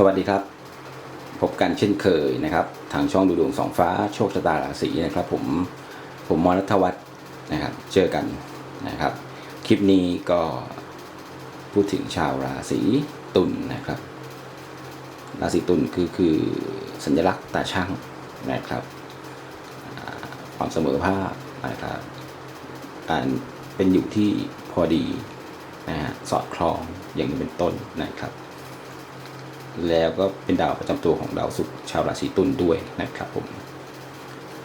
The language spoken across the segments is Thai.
สวัสดีครับ พบกันเช่นเคยนะครับ ทางช่องดูดวงสองฟ้าโชคชะตาราศีนะครับ ผมผมมรณัฐวัฒน์นะครับ เจอกันนะครับ คลิปนี้ก็พูดถึงชาวราศีตุลนะครับ ราศีตุลคือคือสัญลักษณ์ตาช่างนะครับ ความเสมอภาคนะครับการเป็นอยู่ที่พอดีนะฮะสอดคล้องอย่างนี้เป็นต้นนะครับ แล้วก็เป็นดาวประจำตัวของดาวศุกร์ชาวราศีตุลด้วยนะครับผม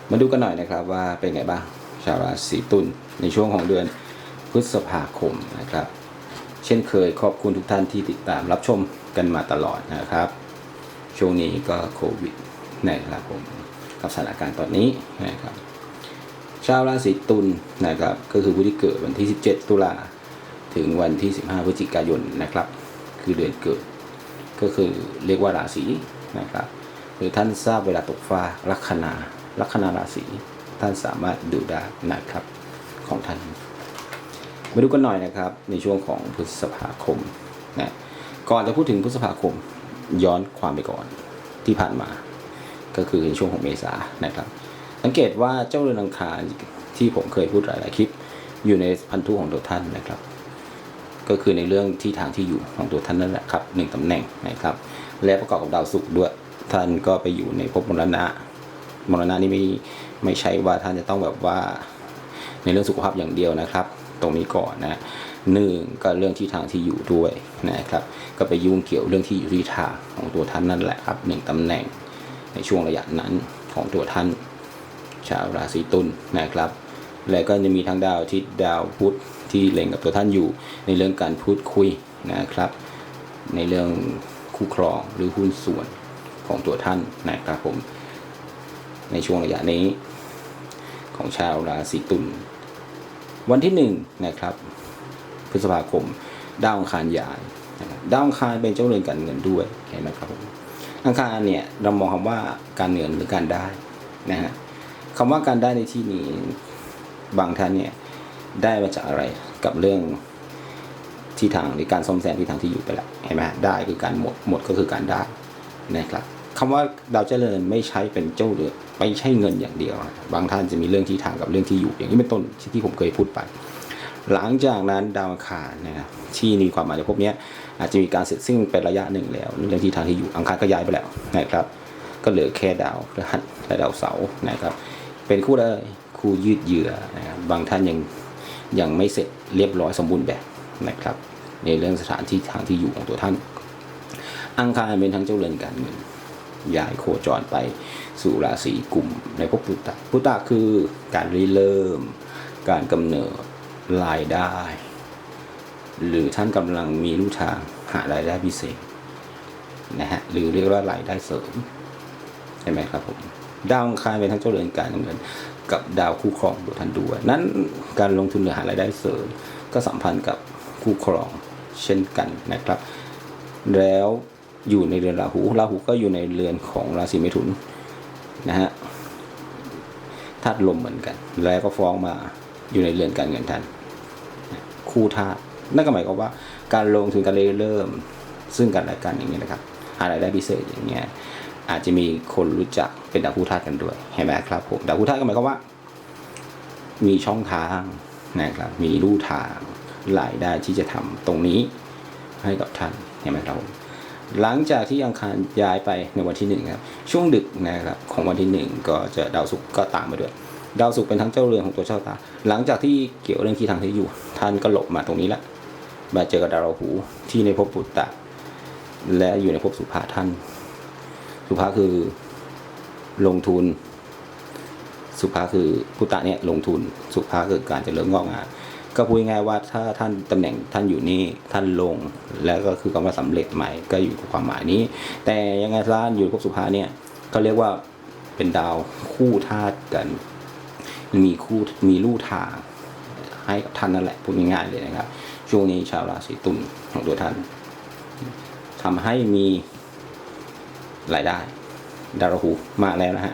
มาดูกันหน่อยนะครับว่าเป็นไงบ้างชาวราศีตุลในช่วงของเดือนพฤษภาคมนะครับ เช่นเคยขอบคุณทุกท่านที่ติดตามรับชมกันมาตลอดนะครับ ช่วงนี้ก็โควิดนะครับผมกับสถานการณ์ตอนนี้นะครับชาวราศีตุลนะครับก็คือผู้ที่เกิดวันที่ 17 ตุลาถึงวันที่ 15 พฤศจิกายนนะครับ คือเดือนเกิด ก็คือเรียกว่าราศีนะครับหรือท่านทราบเวลาตกฟ้าลัคนาลัคนาราศีท่านสามารถดูได้นะครับของท่านมาดูกันหน่อยนะครับในช่วงของพฤษภาคมนะก่อนจะพูดถึงพฤษภาคมย้อนความไปก่อนที่ผ่านมา ก็คือในช่วงของเมษานะครับ สังเกตว่าเจ้าเรือนอังคารที่ผมเคยพูดหลายๆคลิป อยู่ในพันธุของตัวท่านนะครับ ก็คือในเรื่องที่ทางที่อยู่ของตัวท่านนั่นแหละครับหนึ่งตำแหน่งนะครับ และประกอบกับดาวศุกร์ด้วย ท่านก็ไปอยู่ในภพมรณะมรณะนี่ไม่ไม่ใช่ว่าท่านจะต้องแบบว่าในเรื่องสุขภาพอย่างเดียวนะครับ ตรงนี้ก่อนนะหนึ่งก็เรื่องที่ทางที่อยู่ด้วยนะครับ ก็ไปยุ่งเกี่ยวเรื่องที่อยู่ที่ทางของตัวท่านนั่นแหละครับหนึ่งตำแหน่งในช่วงระยะนั้นของตัวท่านชาวราศีตุลนะครับ และก็จะมีทั้งดาวทิตย์ดาวพุธที่เล็งกับตัวท่านอยู่ ในเรื่องการพูดคุยนะครับ ในเรื่องคู่ครองหรือหุ้นส่วนของตัวท่านนะครับผมในช่วงระยะนี้ของชาวราศีตุลวันที่หนึ่งนะครับพฤษภาคมดาวอังคารย้ายนะดาวอังคารเป็นเจ้าเรือนการเงินด้วยเห็นไหมครับผมอังคารเนี่ยเรามองคำว่าการเงินหรือการได้นะฮะคำว่าการได้ในที่นี้ บางท่านเนี่ยได้มาจากอะไรกับเรื่องที่ทางหรือการซ่อมแซมที่ทางที่อยู่ไปแล้วเห็นไหมได้คือการหมดหมดก็คือการได้นะครับคำว่าดาวเจริญไม่ใช้เป็นเจ้าเรือไม่ใช่เงินอย่างเดียว บางท่านจะมีเรื่องที่ทางกับเรื่องที่อยู่ อย่างนี้เป็นต้นที่ผมเคยพูดไป หลังจากนั้นดาวอังคารนะครับที่มีความหมายในภพเนี้อาจจะมีการเสร็จสิ้นเป็นระยะหนึ่งแล้วเรื่องที่ทางที่อยู่อังคารก็ย้ายไปแล้วนะครับ ก็เหลือแค่ดาวพฤหัสและดาวเสาร์นะครับ เป็นคู่ได้ คู่ยืดเยื้อนะครับบางท่านยังยังไม่เสร็จเรียบร้อยสมบูรณ์แบบนะครับในเรื่องสถานที่ทางที่อยู่ของตัวท่าน อังคารเป็นทั้งเจ้าเรือนการเงินย้ายโคจรไปสู่ราศีกลุ่มในภพปุตตะปุตตะคือการริเริ่ม การกำเนิดรายได้ หรือท่านกำลังมีลู่ทางหารายได้พิเศษนะฮะหรือเรียกว่ารายได้เสริมใช่ไหมครับผมดาวอังคารเป็นทั้งเจ้าเรือนการเงิน กับดาวคู่ครองตัวท่านด้วย นั้นการลงทุนหรือหารายได้เสริม ก็สัมพันธ์กับคู่ครองเช่นกันนะครับ แล้วอยู่ในเรือนราหูราหูก็อยู่ในเรือนของราศีเมถุนนะฮะธาตุลมเหมือนกัน แล้วก็ฟ้องมาอยู่ในเรือนการเงินท่านคู่ธาตุนั่นก็หมายความว่า การลงทุนการเริ่มซึ่งกันและกันอย่างนี้นะครับหารายได้พิเศษอย่างเงี้ย อาจจะมีคนรู้จักเป็นดาวคู่ธาตุกันด้วยเห็นไหมครับผมดาวคู่ธาตุก็หมายความว่า มีช่องทางนะครับ มีลู่ทางรายได้ที่จะทำตรงนี้ให้กับท่านเห็นไหมครับผมหลังจากที่อังคารย้ายไปในวันที่หนึ่งครับช่วงดึกนะครับของวันที่หนึ่งก็จะดาวศุกร์ก็ตามมาด้วยดาวศุกร์เป็นทั้งเจ้าเรือนของตัวเจ้าตา หลังจากที่เกี่ยวเรื่องที่ทางที่อยู่ ท่านก็หลบมาตรงนี้ละมาเจอกับดาวราหูที่ในภพปุตตะและอยู่ในภพสุภาท่าน สุภาคือลงทุน สุภาคือพุตตะเนี่ยลงทุน สุภาคือการจเจริญงอกงามก็พูดง่ายว่าถ้าท่านตำแหน่งท่านอยู่นี่ท่านลง แล้วก็คือคำว่าสำเร็จใหม่ก็อยู่กับความหมายนี้ แต่ยังไงท่านอยู่ภพสุภาเนี่ยก็เรียกว่าเป็นดาวคู่ธาตุกัน มีคู่มีลู่ทางให้กับท่านนั่นแหละพูดง่ายๆเลยนะครับ ช่วงนี้ชาวราศีตุลของตัวท่านทำให้มี รายได้ดาวราหูมาแล้วนะฮะ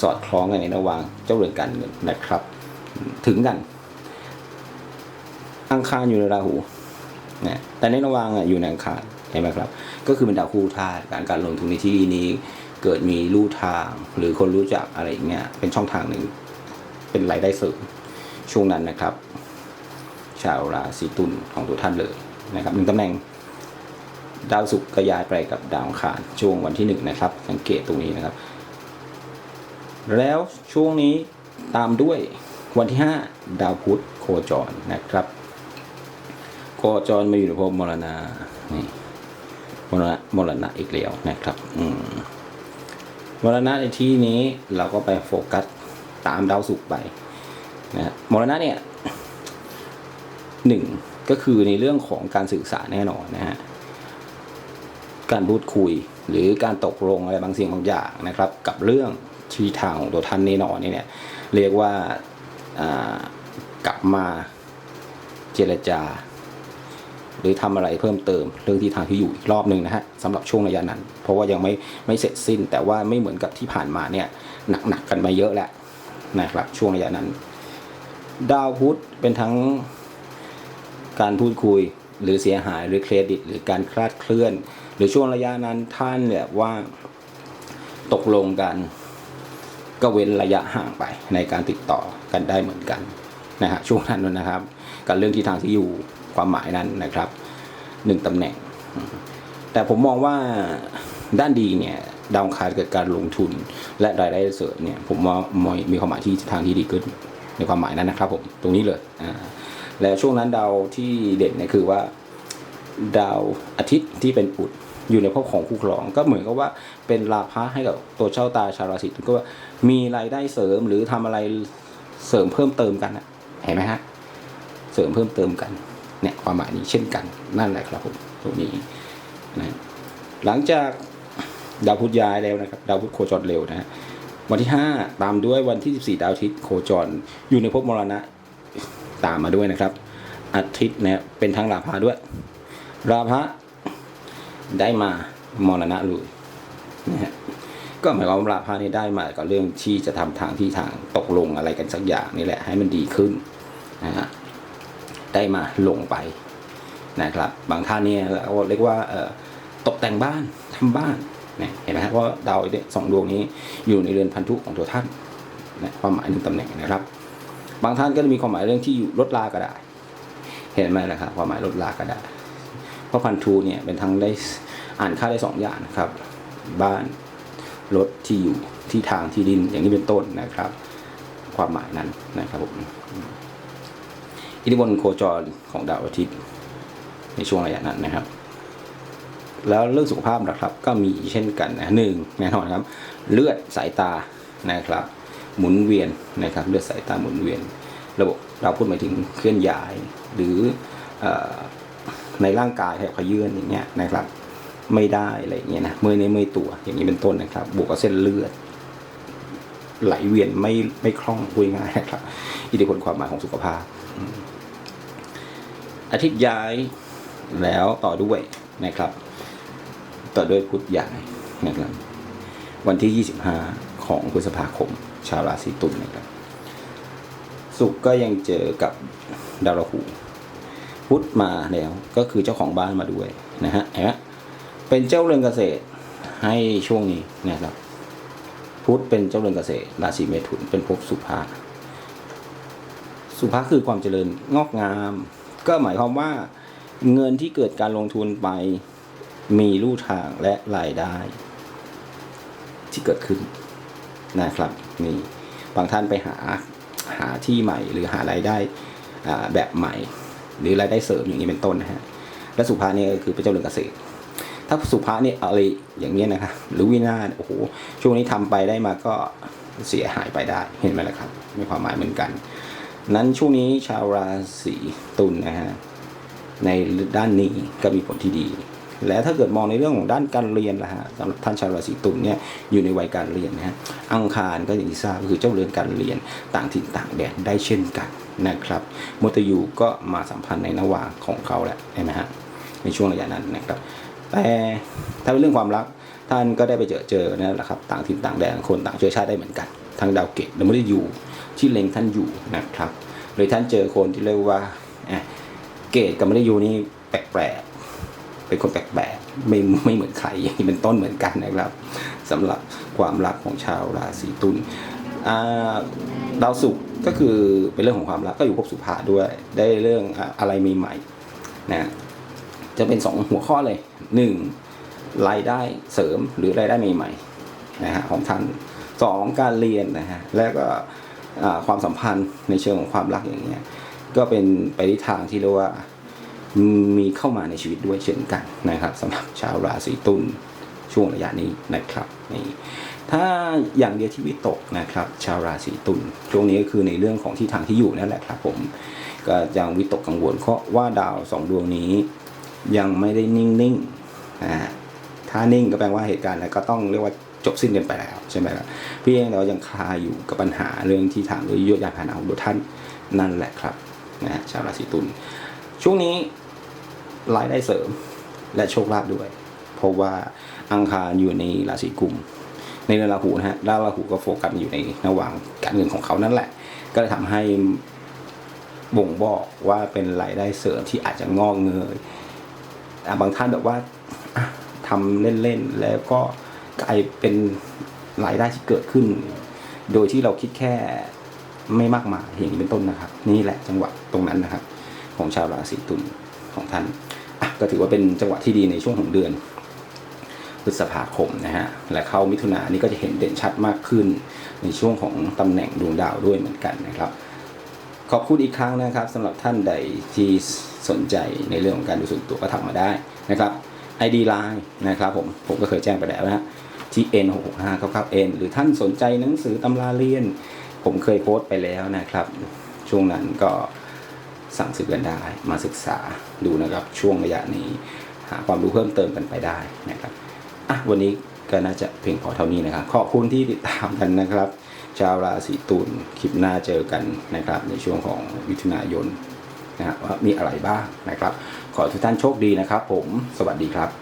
สอดคล้องกันในระหว่างเจ้าเรือนการเงินนะครับ ถึงกัน อังคารอยู่ในราหูนะแต่ในระหว่างอะอยู่ในอังคารเห็นไหมครับ ก็คือเป็นดาวคู่ธาตุการการลงทุนในที่นี้ เกิดมีลู่ทางหรือคนรู้จักอะไรอย่างเงี้ยเป็นช่องทางหนึ่ง เป็นรายได้เสริมช่วงนั้นนะครับ ชาวราศีตุลของตัวท่านเลยนะครับหนึ่งตำแหน่ง ดาวศุกร์ก็ย้ายไปกับดาวอังคารช่วงวันที่หนึ่งนะครับ สังเกตตรงนี้นะครับ แล้วช่วงนี้ตามด้วยวันที่ห้าดาวพุธโคจรนะครับ โคจรมาอยู่ในภพมรณะนี่มรณะมรณะอีกแล้วนะครับอืมมรณะในที่นี้เราก็ไปโฟกัสตามดาวศุกร์ไปนะฮะมรณะเนี่ยหนึ่งก็คือในเรื่องของการสื่อสารแน่นอนนะฮะ การพูดคุย หรือการตกลงอะไรบางสิ่งบางอย่างนะครับ กับเรื่องชีวิตทางของตัวท่านแน่นอนี่เนี่ยเรียกว่ากลับมาเจรจา หรือทำอะไรเพิ่มเติมเรื่องที่ทางที่อยู่อีกรอบหนึ่งนะฮะสำหรับช่วงระยะนั้น เพราะว่ายังไม่ไม่เสร็จสิ้น แต่ว่าไม่เหมือนกับที่ผ่านมาเนี่ยหนักๆกกันมาเยอะแหล้วนะครับช่วงระยะนั้น ดาวพุธเป็นทั้งการพูดคุยหรือเสียหายหรือเครดิต หรือการคลาดเคลื่อน รือช่วงระยะนั้นท่านแบบว่าตกลงกัน ก็เว้นระยะห่างไปในการติดต่อกันได้เหมือนกันนะฮะช่วงนั้นนะครับกับเรื่องที่ทางที่อยู่ความหมายนั้นนะครับหนึ่งตำแหน่ง แต่ผมมองว่าด้านดีเนี่ยดาวคารเกิดการลงทุนและรายได้เสริมเนี่ยผมว่ามองมีความหมายที่ทางที่ดีขึ้นในความหมายนั้นนะครับผมตรงนี้เลยอ่าและช่วงนั้นดาวที่เด่นเนี่ยคือว่า ดาวอาทิตย์ที่เป็นอุด อยู่ในภพของคู่ครอง ก็เหมือนกับว่าเป็นลาภะให้กับตัวเจ้าตาชาวราศีตุลก็ว่ามีรายได้เสริมหรือทำอะไรเสริมเพิ่มเติมกันอะเห็นไหมฮะเสริมเพิ่มเติมกันเนี่ยความหมายนี้เช่นกันนั่นแหละครับผมตรงนี้นะหลังจากดาวพุธย้ายแล้วนะครับดาวพุธโคจรเร็วนะฮะวันที่ห้าตามด้วยวันที่สิบสี่ดาวอาทิตย์โคจรอยู่ในภพมรณะตามมาด้วยนะครับอาทิตย์เนี่ยเป็นทั้งลาภะด้วย ราพะ ได้มามรณะเลยนะฮะก็หมายความว่าราพะนี่ได้มากับเรื่องที่จะทำทางที่ทางตกลงอะไรกันสักอย่างนี่แหละ ให้มันดีขึ้นนะฮะได้มาลงไปนะครับ บางท่านเนี่ยเราเรียกว่าเอ่อตกแต่งบ้านทำบ้านนี่ยเห็นไหมครับเพราดาวสองดวงนี้อยู่ในเรือนพันธุของตัวท่านนะความหมายหนึ่งตำแหน่งนะครับ บางท่านก็จะมีความหมายเรื่องที่อยู่ลดลาก็ได้ เห็นไหมล่ะครับความหมายลดลาก็ได้ เพราะพันธุเนี่ยเป็นทั้งได้อ่านค่าได้สองอย่างนะครับ บ้านรถที่อยู่ที่ทางที่ดินอย่างนี้เป็นต้นนะครับ ความหมายนั้นนะครับผมอิทธิพลโคจรของดาวอาทิตย์ ในช่วงระยะนั้นนะครับ แล้วเรื่องสุขภาพนะครับก็มีเช่นกันนะหนึ่งแน่นอนครับ เลือดสายตานะครับ หมุนเวียนนะครับ เลือดสายตาหมุนเวียน ระบบเราพูดหมายถึงเคลื่อนย้ายหรืออ่อ ในร่างกายขยื่นอย่างเงี้ยนะครับ ไม่ได้อะไรอย่างเงี้ยนะเมื่อยในเมื่อยตัวอย่างนี้เป็นต้นนะครับ บวกกับเส้นเลือด ไหลเวียนไม่ไม่คล่องพูดง่ายนะครับ อิทธิพลความหมายของสุขภาพ อาทิตย์ย้ายแล้วต่อด้วยนะครับ ต่อด้วยพุธย้ายนะครับ วันที่ 25 ของพฤษภาคม ชาวราศีตุลนะครับ สุขก็ยังเจอกับดาวราหู พุทธมาแล้วก็คือเจ้าของบ้านมาด้วยนะฮะเห็นไหมเป็นเจ้าเรือนเกษตรให้ช่วงนี้นะครับ พุทธเป็นเจ้าเรือนเกษตรราศีเมถุนเป็นภพสุภาสุภาคือความเจริญงอกงาม ก็หมายความว่าเงินที่เกิดการลงทุนไปมีลู่ทางและรายได้ ที่เกิดขึ้นนะครับนี่บางท่านไปหาหาที่ใหม่หรือหารายได้แบบใหม่ หรือรายได้เสริมอย่างนี้เป็นต้นนะฮะและสุภาเนี่ยคือเป็นเจ้าเรือนเกษตร ถ้าสุภาเนี่ยอะไรอย่างเงี้ยนะครับหรือวินาศโอ้โหช่วงนี้ทำไปได้มาก็เสียหายไปได้เห็นไหมล่ะครับมีความหมายเหมือนกัน นั้นช่วงนี้ชาวราศีตุลนะฮะในด้านนี้ก็มีผลที่ดี และถ้าเกิดมองในเรื่องของด้านการเรียนล่ะฮะสำหรับท่านชาวราศีตุลเนี่ยอยู่ในวัยการเรียนนะฮะอังคารก็อย่างที่ทราบก็คือเจ้าเรือนการเรียนต่างถิ่นต่างแดนได้เช่นกัน นะครับมุตยูก็มาสัมพันธ์ในนวาของเขาแหละใช่ไหมฮะในช่วงระยะนั้นนะครับ แต่ถ้าเป็นเรื่องความรักท่านก็ได้ไปเจอเจอนั่นแหละครับต่างถิ่นต่างแดนคนต่างเชื้อชาติได้เหมือนกันทางดาวเกตดาวมฤตยูที่เล็งท่านอยู่นะครับหรือท่านเจอคนที่เรียกว่าเกตกับมฤตยูนี่แปลกๆเป็นคนแปลกๆไม่ไม่เหมือนใครอย่างนี้เป็นต้นเหมือนกันนะครับสำหรับความรักของชาวราศีตุลดาวศุกร์ ก็คือเป็นเรื่องของความรักก็อยู่ภพสุภาด้วย ได้เรื่องอะไรใหม่ๆนะจะเป็นสองหัวข้อเลยหนึ่งรายได้เสริมหรือรายได้ใหม่ๆนะฮะของท่านสองการเรียนนะฮะแล้วก็ความสัมพันธ์ในเชิงของความรักอย่างเงี้ยก็เป็นไปในทางที่เรียกว่ามีเข้ามาในชีวิตด้วยเช่นกันนะครับสำหรับชาวราศีตุลช่วงระยะนี้นะครับนี่ถ้าอย่างเดียวที่วิตกนะครับ ชาวราศีตุลช่วงนี้ก็คือในเรื่องของที่ทางที่อยู่นั่นแหละครับผมก็ยังวิตกกังวลเพราะว่าดาวสองดวงนี้ยังไม่ได้นิ่งๆนะฮะถ้านิ่งก็แปลว่าเหตุการณ์นั้นก็ต้องเรียกว่าจบสิ้นกันไปแล้วใช่ไหมครับเพียงแต่ว่ายังคาอยู่กับปัญหาเรื่องที่ทางโดยโยยานพานะของท่านนั่นแหละครับนะฮะชาวราศีตุลช่วงนี้รายได้เสริมและโชคลาภด้วย เพราะว่าอังคารอยู่ในราศีกุม ในเรือนราหูนะฮะดาวราหูก็โฟกัสอยู่ในระหว่างการเงินของเขานั่นแหละ ก็เลยทำให้บ่งบอกว่าเป็นรายได้เสริมที่อาจจะงอกเงยบางท่านแบบว่าทำเล่นๆแล้วก็กลายเป็นรายได้ที่เกิดขึ้น โดยที่เราคิดแค่ไม่มากมายอย่างนี้เป็นต้นนะครับ นี่แหละจังหวะตรงนั้นนะครับ ของชาวราศีตุลของท่านก็ถือว่าเป็นจังหวะที่ดีในช่วงของเดือน พฤษภาคมนะฮะ และเข้ามิถุนายนนี้ก็จะเห็นเด่นชัดมากขึ้น ในช่วงของตำแหน่งดวงดาวด้วยเหมือนกันนะครับ ขอบคุณอีกครั้งนะครับสำหรับท่านใดที่สนใจในเรื่องของการดูส่วนตัวก็ทักมาได้นะครับ ID Line นะครับผมผมก็เคยแจ้งไปแล้วนะฮะที่ N 6 6 5 9 9 N หรือท่านสนใจหนังสือตำราเรียน ผมเคยโพสต์ไปแล้วนะครับ ช่วงนั้นก็สั่งซื้อกันได้มาศึกษาดูนะครับช่วงระยะนี้ หาความรู้เพิ่มเติมกันไปได้นะครับ อะวันนี้ก็น่าจะเพียงพอเท่านี้นะครับ ขอบคุณที่ติดตามกันนะครับ ชาวราศีตุลคลิปหน้าเจอกันนะครับ ในช่วงของมิถุนายนนะฮะว่ามีอะไรบ้างนะครับ ขอให้ทุกท่านโชคดีนะครับ ผมสวัสดีครับ